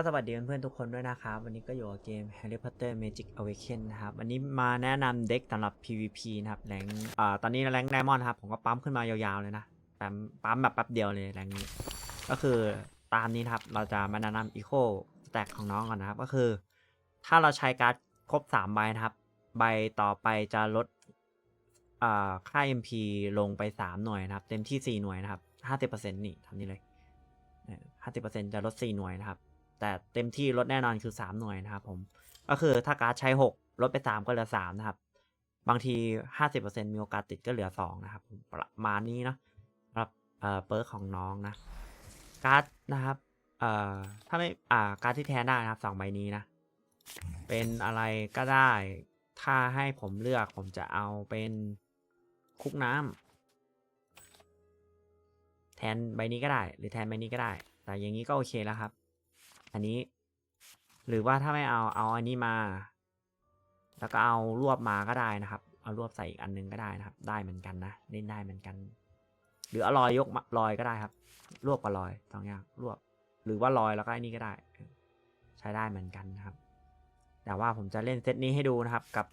ก็สวัสดีเพื่อนๆทุกคนด้วยนะครับ วันนี้ก็อยู่กับเกม Harry Potter Magic Awaken นะครับ วันนี้มาแนะนำเด็กสำหรับ PVP นะครับแรงอ่าตอนนี้แรงไดมอนด์ครับ ผมก็ปั๊มขึ้นมายาวๆเลยนะแต่ปั๊มแบบแป๊บเดียวเลยแรงนี้ ก็คือตามนี้ครับ เราจะมาแนะนำ Eco Stack ของน้องก่อนนะครับ ก็คือ ถ้าเราใช้การ์ดครบ 3 ใบนะครับ ใบต่อไปจะลดอ่าค่า MP ลงไป 3 หน่วยนะครับ เต็มที่ 4 หน่วยนะครับ 50%นี่ทำนี้เลยห้าสิบเปอร์เซ็นต์จะลด 4 หน่วยนะครับ แต่เต็มที่ลดแน่นอนคือ 3 หน่วยนะครับผม ก็คือถ้าการ์ดใช้ 6 ลดไป 3 ก็เหลือ 3 นะครับ บางที 50%มีโอกาสติดก็เหลือ 2 นะครับ ประมาณนี้เนาะสำหรับเอ่อเปิร์กของน้องนะการ์ดนะครับเอ่อถ้าไม่อ่าการ์ดที่แทนได้นะครับสองใบนี้นะ เป็นอะไรก็ได้ ถ้าให้ผมเลือกผมจะเอาเป็นคุกน้ำแทนใบนี้ก็ได้ หรือแทนใบนี้ก็ได้ แต่อย่างนี้ก็โอเคแล้วครับ อันนี้ หรือว่าถ้าไม่เอาเอาอันนี้มา แล้วก็เอารวบมาก็ได้นะครับ เอารวบใส่อีกอันหนึงก็ได้นะครับ ได้เหมือนกันนะเล่นได้เหมือนกัน หรือเอาลอยยกลอยก็ได้ครับ รวบกับลอยสองอย่างรวบ หรือว่าลอยแล้วก็อันนี้ก็ได้ ใช้ได้เหมือนกันนะครับ แต่ว่าผมจะเล่นเซตนี้ให้ดูนะครับกับ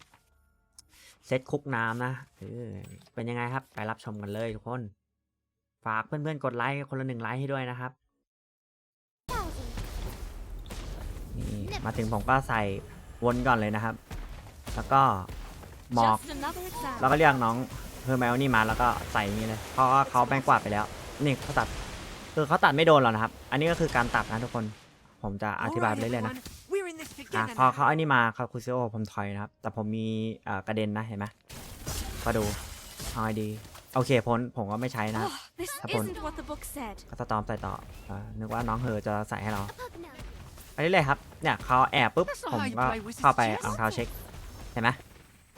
เซตคุกน้ำนะเออเป็นยังไงครับ ไปรับชมกันเลยทุกคน ฝากเพื่อนๆกดไลค์คนละหนึ่งไลค์ให้ด้วยนะครับ นี่ มาถึงผมก็ใส่วนก่อนเลยนะครับ แล้วก็หมอก Just another exam. แล้วก็เรียกน้องเฮอร์แมลนี่มาแล้วก็ใส่อย่างนี้เลย เพราะว่าเขาแป้งกวาดไปแล้ว นี่เขาตัด คือเขาตัดไม่โดนหรอกนะครับ อันนี้ก็คือการตัดนะทุกคน ผมจะอธิบายไปเรื่อยๆนะ We're in this อะ together พอ now. เขาไอ้นี่มาเขาคูซิโอผมถอยนะครับ แต่ผมมีเอ่อกระเด็นนะเห็นไหมก็ดูเอาไอดีโอเคพ้นผมก็ไม่ใช้นะ Oh, this Hấp hồn. isn't what the book said. ก็สตอมใส่ต่อเออนึกว่าน้องเฮอจะใส่ให้เรา ไปเรื่อยๆครับ เนี่ยเขาแอบปุ๊บ That's not ผม how you ก็ play Wizard's เข้าไป Chess เอารองเท้าเช็ค เห็นไหม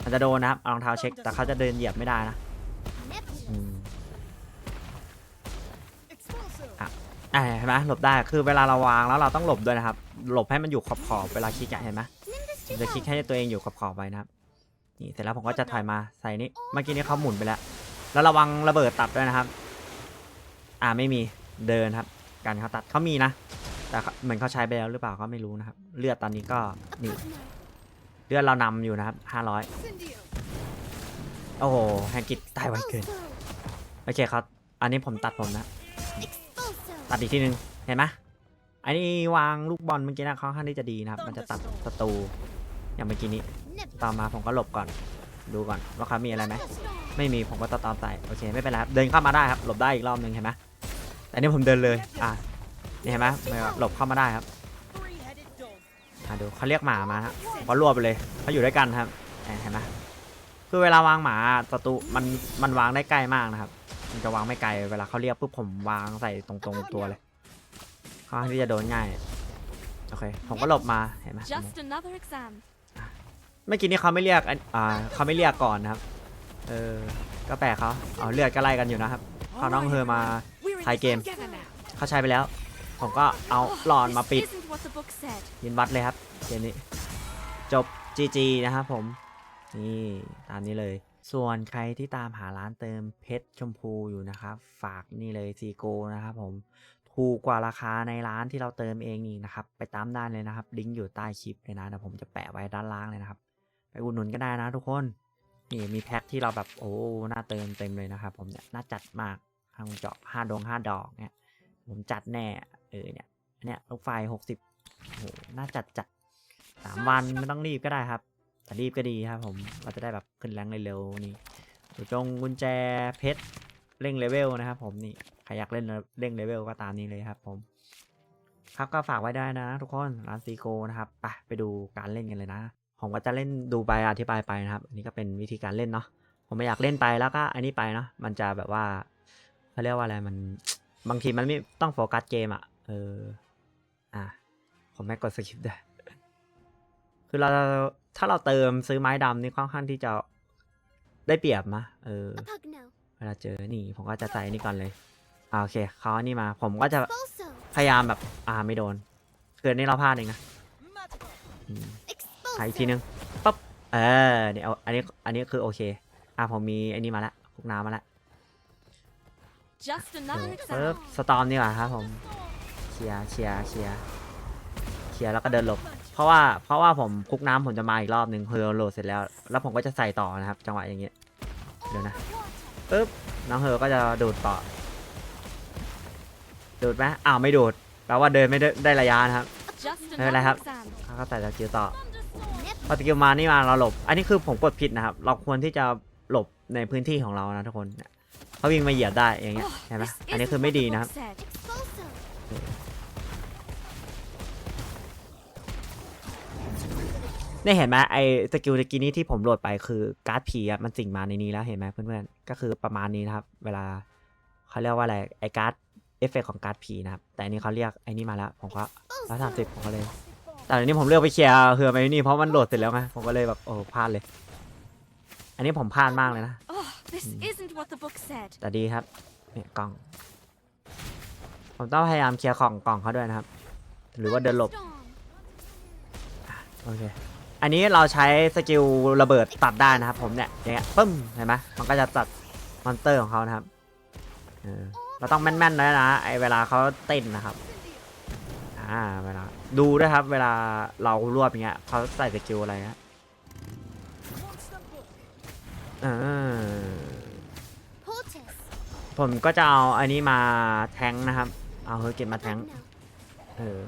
มันจะโดนนะครับเอารองเท้าเช็ค แต่เขาจะเดินเหยียบไม่ได้นะอืมอ่าเห็นไหมหลบได้ คือเวลาเราวางแล้วเราต้องหลบด้วยนะครับ หลบให้มันอยู่ขอบๆเวลาคลิกอะเห็นไหมผมจะคลิกให้ตัวเองอยู่ขอบๆไปนะครับ นี่เสร็จแล้วผมก็จะถอยมาใส่นี่เมื่อกี้นี้เขาหมุนไปแล้ว แล้วระวังระเบิดตัดด้วยนะครับ อ่าไม่มี เดินครับ การเขาตัดเขามีนะ แต่เหมือนเขาใช้ไปแล้วหรือเปล่าก็ไม่รู้นะครับ เลือดตอนนี้ก็นี่เลือดเรานำอยู่นะครับห้าร้อยโอ้โหแฮงกิตตายไวเกินโอเคครับ อันนี้ผมตัดผมนะ ตัดอีกทีหนึ่งเห็นไหมอันนี้วางลูกบอลเมื่อกี้นะเขาค่อนข้างที่จะดีนะครับ มันจะตัดศัตรูอย่างเมื่อกี้นี้ต่อมาผมก็หลบก่อน ดูก่อนว่าเขามีอะไรไหมไม่มีผมก็ตัดตามใส่โอเคไม่เป็นไรครับเดินเข้ามาได้ครับหลบได้อีกรอบหนึ่งเห็นไหมแต่นนี่ผมเดินเลยอะ นี่เห็นไหมไม่ว่าหลบเข้ามาได้ครับ Three-headed dog. อะดูเขาเรียกหมามาฮะผมก็รวบไปเลยเขาอยู่ด้วยกันครับเห็นไหมคือเวลาวางหมาศัตรูมันมันวางได้ใกล้มากนะครับ มันจะวางไม่ไกลเวลาเขาเรียกปุ๊บผมวางใส่ตรงๆตัวเลยค่อนข้างที่จะโดนง่ายโอเคผมก็หลบมาเห็นไหม Just another exam. เมื่อกี้นี้เขาไม่เรียกอันอ่าเขาไม่เรียกก่อนนะครับ เออก็แปลกเขาเอาเลือดก็ไล่กันอยู่นะครับพอน้องเฮอมา We're in High this game. together now. เขาใช้ไปแล้ว ผมก็เอาหลอนมาปิดยินวัดเลยครับเกมนี้ จบ GG นะครับผม นี่ตามนี้เลย ส่วนใครที่ตามหาร้านเติมเพชรชมพูอยู่นะครับ ฝากนี่เลยซีโกนะครับผมถูกกว่าราคาในร้านที่เราเติมเองนี่นะครับ ไปตามได้เลยนะครับ ลิงก์อยู่ใต้คลิปเลยนะเดี๋ยวผมจะแปะไว้ด้านล่างเลยนะครับ ไปอุดหนุนก็ได้นะทุกคนนี่มีแพ็คที่เราแบบโอ้หน่าเติมเต็มเลยนะครับ ผมเนี่ยน่าจัดมากห้างเจาะห้าดงห้าดอกเนี่ยผมจัดแน่ เออเนี่ยเนี่ยลูกไฟหกสิบโหน่าจัดจัดสามวันไม่ต้องรีบก็ได้ครับ แต่รีบก็ดีครับผมเราจะได้แบบขึ้นแรงเร็วๆนี่อยู่ตรงกุญแจเพชรเร่งเลเวลนะครับ ผมนี่ใครอยากเล่นเร่งเลเวลก็ตามนี้เลยครับ ผม ครับก็ฝากไว้ได้นะ ทุกคนร้านซีโกนะครับไปไปดูการเล่นกันเลยนะ ผมก็จะเล่นดูไปอธิบายไปนะครับอันนี้ก็เป็นวิธีการเล่นเนาะผมไม่อยากเล่นไปแล้วก็อันนี้ไปเนาะมันจะแบบว่าเขาเรียกว่าอะไรมันบางทีมันไม่ต้องโฟกัสเกมอะ เออ อะผมไม่กดสกิปด้วยคือเราถ้าเราเติมซื้อไม้ดำนี่ค่อนข้างที่จะได้เปรียบมะเออเวลาเจอนี่ผมก็จะใส่นี่ก่อนเลยอ่าโอเคเขาอันนี่มา ผมก็จะพยายามแบบ อ่าไม่โดนคืออนนี่เราพลาดเองนะ Magical. อืมใส่อีกทีนึงปั๊บเออเนี่ยเอาอันนี้อันนี้คือโอเค อ่าผมมีไอ้นี่มาแล้วพวกน้ำมาแล้ว Just another ปึ๊บ exam. สตอมดีกว่าครับผมเค ลียร์เคลียร์เคลียร์ลียร์แล้วก็เดินหลบ เพราะว่าเพราะว่าผมคุกน้ำผมจะมาอีกรอบหนึ่งเพอโหลดเสร็จแล้ว แล้วผมก็จะใส่ต่อนะครับ จังหวะอย่างเงี้ยเดี๋ยวนะปึ๊บน้องเฮอก็จะดูดต่อ ดูดไหมอ้าวไม่ดูดแปลว่าเดินไม่ได้ได้ระยะนะครับ Just Đây là another hấp. exam. เขาก็ใส่สกิลต่อพอสกิลมานี่มาเราหลบ อันนี้คือผมกดผิดนะครับ เราควรที่จะหลบในพื้นที่ของเรานะทุกคนเนี่ยเขาวิ่งมาเหยียบได้อย่างเงี้ยเห็นไหมอันนี้คือไม่ดีนะครับ said. นี่เห็นไหมไอสกิลตะกี้นี้ที่ผมโหลดไปคือการ์ดผีอะมันสิ่งมาในนี้แล้วเห็นไหมเพื่อนๆก็คือประมาณนี้นะครับ เวลาเขาเรียกว่าอะไรไอการ์ดเอฟเฟกของการ์ดผีนะครับแต่อันนี้เขาเรียกไอ้นี่มาแล้วผมก็ร้อยสามสิบผมก็เลย แต่อันนี้ผมเลือกไปเคลียร์เฮือไปนี่เพราะมันโหลดเสร็จแล้วไงผมก็เลยแบบโอ้พลาดเลย อันนี้ผมพลาดมากเลยนะ Oh, this isn't what the book said. แต่ดีครับเนี่ยกล่อง ผมต้องพยายามเคลียร์ของกล่องเขาด้วยนะครับ หรือว่าเดินหลบ โอเค อันนี้เราใช้สกิลระเบิดตัดได้นะครับผมเนี่ยอย่างเงี้ยปึ้มเห็นไหมมันก็จะตัดมอนสเตอร์ของเขานะครับเออเราต้องแม่นๆด้วยนะไอเวลาเขาเต้นนะครับอ่าเวลาดูด้วยครับ เวลาเรารวบอย่างเงี้ยเขาใส่สกิลอะไรนะเออผมก็จะเอาอันนี้มาแทงนะครับ เอาเฮอร์เกตมาแทงเออ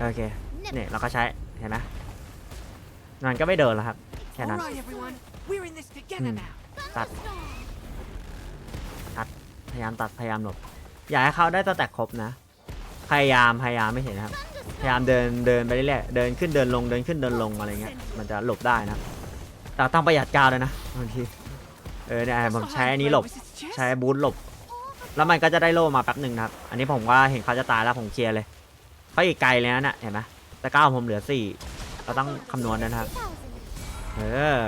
โอเคเนี่ยเราก็ใช้เห็นไหม มันก็ไม่เดินแล้วครับ แค่ All นั้น right, everyone. We're in this together Hmm. now. ตัด พยายามตัด พยายามหลบ อยากให้เขาได้สแต็กครบนะ พยายาม พยายามไม่เห็นนะครับ พยายามเดิน เดินไปเรื่อยๆ เดินขึ้น เดินลง เดินขึ้น เดินลงอะไรเงี้ย มันจะหลบได้นะครับแต่ต้องประหยัดกาวเลยนะบางที เออเนี่ยผมใช้อันนี้หลบ Wizard's chest? ใช้บูทหลบ แล้วมันก็จะได้โล่มาแป๊บหนึ่งนะครับ อันนี้ผมว่าเห็นเขาจะตายแล้วผมเคลียร์เลยเขาอีกไกลเลยนะน่ะเห็นไหมแต่ก้าวผมเหลือสี่ เราต้องคำนวณด้วยนะครับ เออ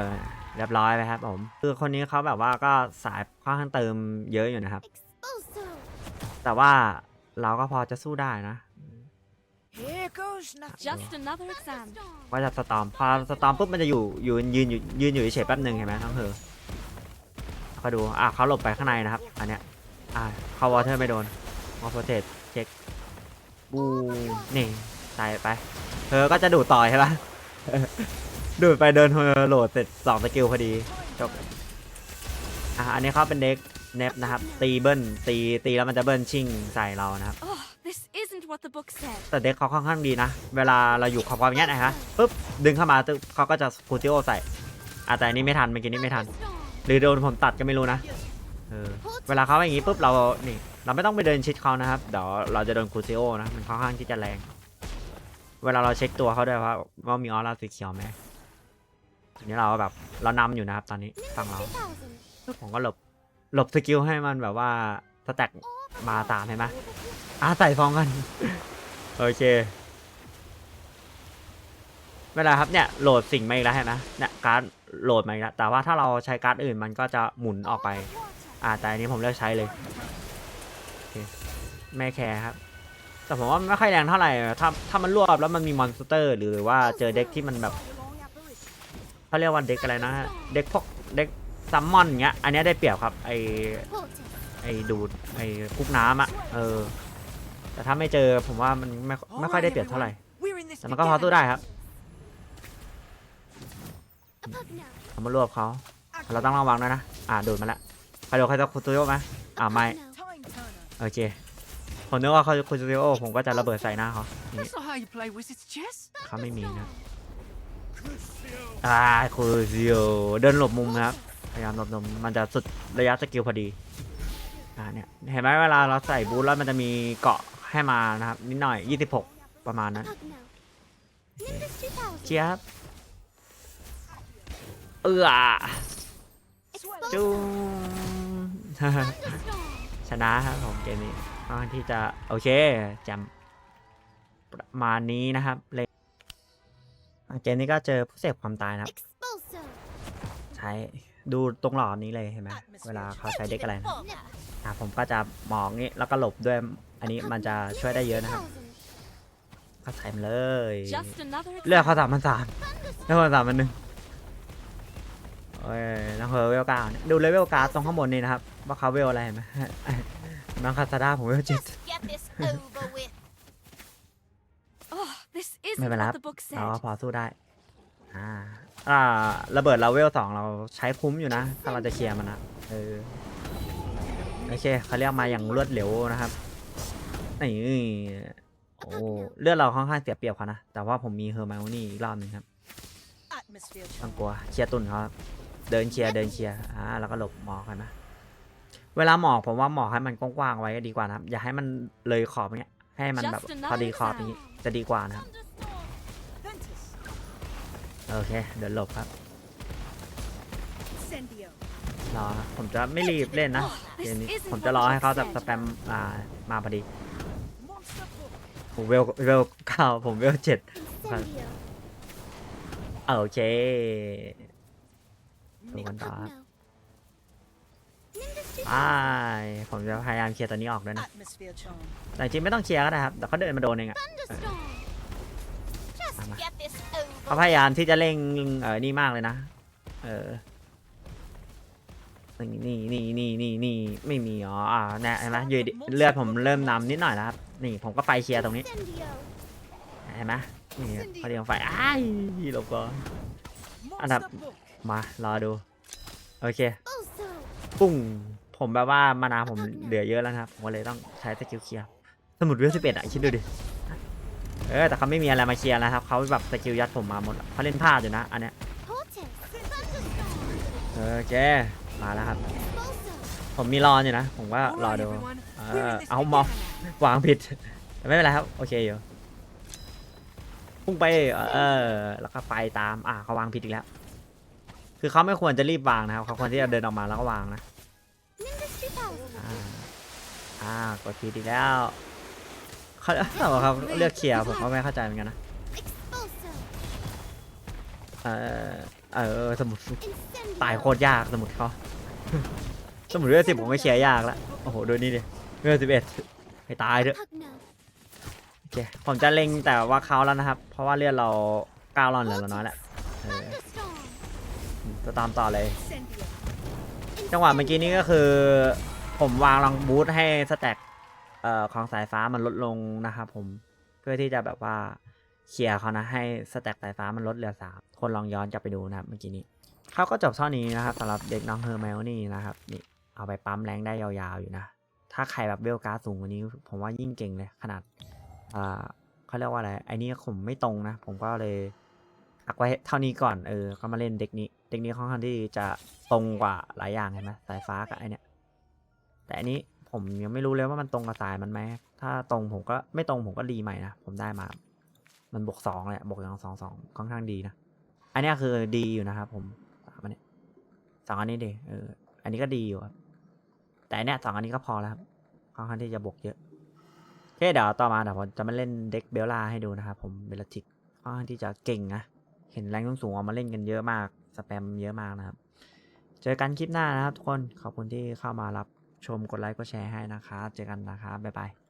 เรียบร้อยไปครับผม คือคนนี้เขาแบบว่าก็สายค่อนข้างเติมเยอะอยู่นะครับ แต่ว่าเราก็พอจะสู้ได้นะ Here goes nothing. Just another exam. ว่าจะสตอมพอสตอมปุ๊บมันจะอยู่อยู่ยืนอยู่ยืนอยู่เฉยๆแป๊บหนึ่งเห็นไหมน้องเธอเขาดู อะเขาหลบไปข้างในนะครับ อันเนี้ย อะเข้าวอเทอร์ไม่โดนวอลโปรเทสเช็คบูนี่ใส่ไป เธอก็จะดูดต่อยใช่ปะดูดไปเดินเธอโหลดเสร็จสองสกิลพอดีจบอะอันนี้เขาเป็นเด็กเนฟนะครับ ตีเบิ้ลตีตีแล้วมันจะเบิ้ลชิ่งใส่เรานะครับ Oh, this isn't what the book said. แต่เด็กเขาค่อนข้างดีนะ เวลาเราอยู่ขอบความอย่างเงี้ยนะฮะปุ๊บดึงเข้ามาตึ๊บเขาก็จะคูติโอใส่อะแต่อันนี้ไม่ทันเมื่อกี้นี้ไม่ทัน หรือโดนผมตัดก็ไม่รู้นะเออเวลาเขาอย่างงี้ปุ๊บเรานี่เราไม่ต้องไปเดินชิดเขานะครับเดี๋ยวเราจะโดนคูติโอนะมันค่อนข้างที่จะแรง เวลาเราเช็คตัวเขาด้วยว่าว่ามีออร่าสีเขียวไหมทีนี้เราแบบเรานำอยู่นะครับตอนนี้ฝั่งเราผมก็หลบหลบสกิลให้มันแบบว่าสแต็กมาตามเห็นไหมอะใส่ฟองกัน โอเคเวลาครับเนี่ยโหลดสิ่งมาอีกแล้วเห็นไหมเนี่ยการ์ดโหลดมาอีกแล้วแต่ว่าถ้าเราใช้การ์ดอื่นมันก็จะหมุนออกไป อ่าแต่อันนี้ผมเลือกใช้เลยโอเคไม่แคร์ครับ แต่ผมว่าไม่ค่อยแรงเท่าไหร่ ถ้าถ้ามันรวบแล้วมันมีมอนสเตอร์ หรือว่าเจอเด็กที่มันแบบเขาเรียกว่าเด็กอะไรนะเด็กพวกเด็กซัมมอนเงี้ย อันนี้ได้เปรียบครับ ไอไอดูดไอคุกน้ำอะ เออ แต่ถ้าไม่เจอผมว่ามันไม่ไม่ค่อยได้เปรียบเท่าไหร่ แต่มันก็พอ together สู้ได้ครับเขามารวบเขาเราต้องระวังด้วยนะ อ่าโดดมาแล้วใครโดนใครจะคุตุโยไหมอ่าไม่ โอเค ผมนึกว่าเขาคุตุโยผมก็จะระเบิดใส่หน้าเขาอย่างนี้ That's not how you play Wizard's chess. เขาไม่มีนะอ่าคุซิโอเดินหลบมุมนะครับ พยายามหลบมุมมันจะสุดระยะสกิลพอดีอ่าเนี่ยเห็นไหมเวลาเราใส่บูทแล้วมันจะมีเกาะให้มานะครับนิดหน่อย 26 ประมาณนั้นเชียร์ครับเอื้อจุ้งชนะครับผมเกมนี้ ค่อนข้างที่จะโอเคจำประมาณนี้นะครับเลยอะเกมนี้ก็เจอผู้เสพความตายนะครับ ใช้ดูตรงหลอดนี้เลยเห็นไหมเวลาเขาใช้เด็กอะไรนะอะผมก็จะมองนี้แล้วก็หลบด้วยอันนี้มันจะช่วยได้เยอะนะครับก็ใส่มาเลยเลือกเขาสามพันสามเลือกเขาสามพันหนึ่งโอ้ยน้องเฮอเวลกาเนี่ยดูเลเวลการ์ดตรงข้างบนนี่นะครับ ว่าเขาเวลอะไรเห็นไหม น้องคาซาด้าผมเวลเจ็ด Oh, This isn't ไม่เป็นไรค what รับ the book เรา said. ก็พอสู้ได้ อ่า อ่า ระเบิดเราเวลสองเราใช้คุ้มอยู่นะ ถ้าเราจะเคลียร์มันนะเออ โอเคเขาเรียกมาอย่างรวดเร็วนะครับ นี่โอ้เลือดเราค่อนข้างเสียเปรียบเขานะ แต่ว่าผมมีเฮอร์ไมโอนี่อีกรอบหนึ่งครับ Atmosphere ต้อง charge. กลัว เคลียร์ตุนเขาครับเดินเคลียร์ เดินเคลียร์ อ่า แล้วก็หลบหมอกกันนะ เวลาหมอกผมว่าหมอกให้มันกว้างๆไว้ก็ดีกว่านะครับ อย่าให้มันเลยขอบเนี้ยให้มันแบบ Just another พอดีขอบอย่างนี้จะดีกว่านะครับ Ventus. โอเค เดินหลบครับ Incendio. รอครับผมจะไม่รีบเล่นนะเกมนี้ This isn't ผมจะรอ what ให้เขา you แบบ said. สแปมอ่ามาพอดี Monster book. ผมเวลเวลเก้าผมเวลเจ็ด Incendio. โอเคดูกันต่อครับ Pugno. Nimbus ไปผมจะพยายามเคลียร์ตัวนี้ออกด้วยนะ Atmosphere charm. แต่จริงๆไม่ต้องเคลียร์ก็ได้ครับ แต่เขาเดินมาโดนเองอะ Thunderstorm. Just Mama. get this เขา over. พยายามที่จะเร่งเออนี่มากเลยนะ เออ นี่นี่นี่นี่นี่นี่ไม่มีอ๋ออ่าเนี่ยเห็นไหมอยืดเลือดผมเริ่มนำนิดหน่อยแล้วครับ นี่ผมก็ไฟเคลียร์ตรงนี้ Incendio. เห็นไหมนี่พอดีผมไฟอ้ายหลบก่อน Monster Anna- book. มารอดู โอเค Also. ปุ้ง ผมแบบว่ามานาผมเหลือเยอะแล้วนะครับผมก็เลยต้องใช้สกิลเคลียร์สมุดเวลสิบเอ็ดอะคิดดูดิเออแต่เขาไม่มีอะไรมาเคลียร์แล้วครับเขาแบบสกิลยัดผมมาหมดเขาเล่นพลาดอยู่นะอันเนี้ยโอเคมาแล้วครับ ผมมีรออยู่นะ ผมก็รอดู everyone. Uh, We're in this I'll together mop. now. วางผิดแต่ไม่เป็นไรครับ โอเคอยู่พุ่งไปเออแล้วก็ไปตามอ่าเขาวางผิดอีกแล้ว คือเขาไม่ควรจะรีบวางนะครับเขาควรที่จะเดินออกมาแล้วก็วางนะ อ่ากดผิดอีกแล้วเขาเาบอครับเลือกเคลียร์ผมก็ไม่เข้าใจเหมือนกันนะ เออเออสมุดตายโคตรยากสมุดเขาสมุดเรืองสิบผมไม่เคลียร์ยากล้วโอ้โหดูนี่ดิเรืองสิบเอ็ดให้ตายเถอะโอเคผมจะเล็งแต่ว่าเขาแล้วนะครับ เพราะว่าเลือดเราเก้าวรอนเหลือเราน้อยแหละจะตามต่อเลย จังหวะเมื่อกี้นี้ก็คือ ผมวางรองบูทให้สแต็กเอ่อของสายฟ้ามันลดลงนะครับผมเพื่อที่จะแบบว่าเคลียร์เขานะให้สแต็กสายฟ้ามันลดเหลือสามคนลองย้อนกลับไปดูนะครับเมื่อกี้นี้เขาก็จบเท่านี้นะครับสำหรับเด็กน้องเฮอร์ไมโอนี่นะครับนี่เอาไปปั๊มแรงได้ยาวๆอยู่นะ ถ้าใครแบบเวลการ์ดสูงกว่านี้ ผมว่ายิ่งเก่งเลยขนาดอ่าเขาเรียกว่าอะไรไอ้นี่ผมไม่ตรงนะ ผมก็เลยอักไว้เท่านี้ก่อนเออก็มาเล่นเด็กนี้ เด็กนี้ค่อนข้างที่จะตรงกว่าหลายอย่างเห็นไหมสายฟ้ากับไอเนี้ย แต่อันนี้ผมยังไม่รู้เลยว่ามันตรงกับสายมันไหม ถ้าตรงผมก็ไม่ตรงผมก็รีใหม่นะ ผมได้มา มันบวกสองเลยบวกอย่างสองสองค่อนข้างดีนะ อันนี้คือดีอยู่นะครับผมสามอันนี้สองอันนี้ดีเออ อันนี้ก็ดีอยู่ครับ แต่อันเนี้ยสองอันนี้ก็พอแล้วครับค่อนข้างที่จะบวกเยอะโอเคเดี๋ยวต่อมาเดี๋ยวผมจะมาเล่นเด็กเบลล่าให้ดูนะครับผมเบลติกค่อนข้างที่จะเก่งนะ เห็นแรงสูงออกมาเล่นกันเยอะมาก สแปมเยอะมากนะครับ เจอกันคลิปหน้านะครับทุกคน ขอบคุณที่เข้ามารับ ชมกดไลค์กดแชร์ให้นะครับเจอกันนะครับบ๊ายบาย